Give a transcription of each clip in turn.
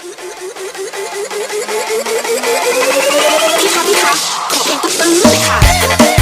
พี่คะพี่คะขอเพลงตึ้งตึ้งหน่อยค่ะ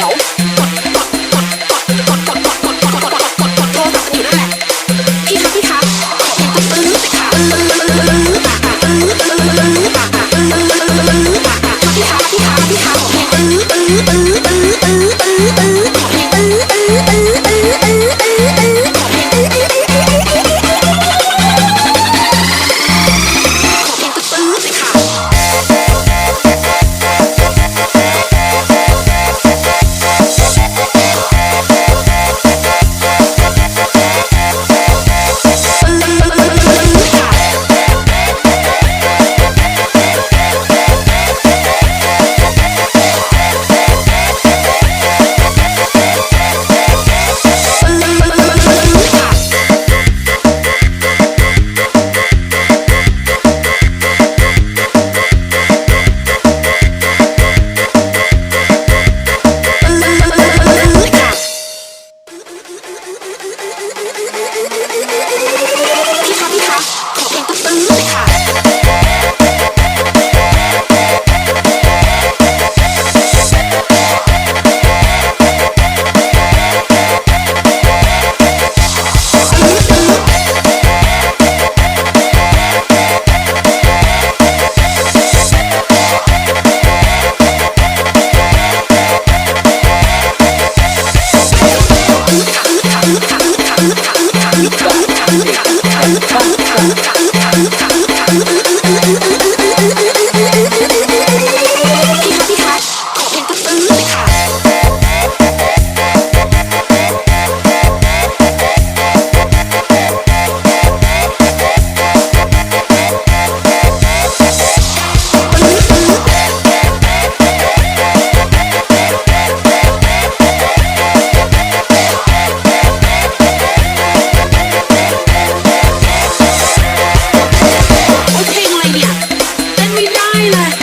ขียวกดกดกดกดกดกดกดกดกดกดกดกดกดกดโทรศัพท์กันอยู่นั่นแหละพี่คะพี่คะขอเพลงตึ้งตึ้งหน่อยค่ะพี่คะพี่คะพี่คะขอเพลงตึ้งตึ้งตึ้งตึ้งตึ้งตึ้งตึ้งขอเพลงตึ้งตึ้งตึ้งตึ้งตึ้ง ด้ค่ะ